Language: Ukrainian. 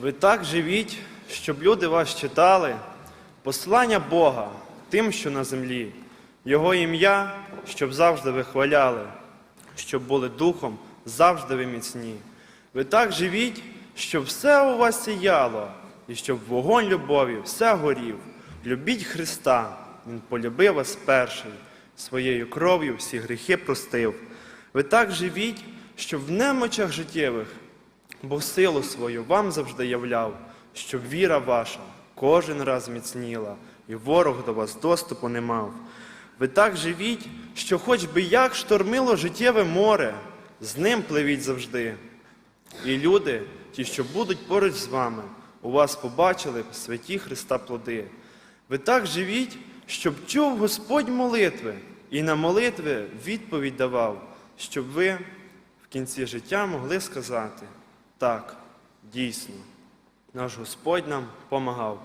Ви так живіть, щоб люди вас читали, послання Бога тим, що на землі, Його ім'я, щоб завжди вихваляли, щоб були духом завжди ви міцні. Ви так живіть, щоб все у вас сіяло, і щоб вогонь любові все горів. Любіть Христа, Він полюбив вас перший, своєю кров'ю всі гріхи простив. Ви так живіть, щоб в немочах життєвих Бог силу свою вам завжди являв, щоб віра ваша кожен раз міцніла, і ворог до вас доступу не мав. Ви так живіть, що хоч би як штормило життєве море, з ним пливіть завжди. І люди, ті, що будуть поруч з вами, у вас побачили святі Христа плоди. Ви так живіть, щоб чув Господь молитви, і на молитви відповідь давав, щоб ви в кінці життя могли сказати: так, дійсно, наш Господь нам помагав.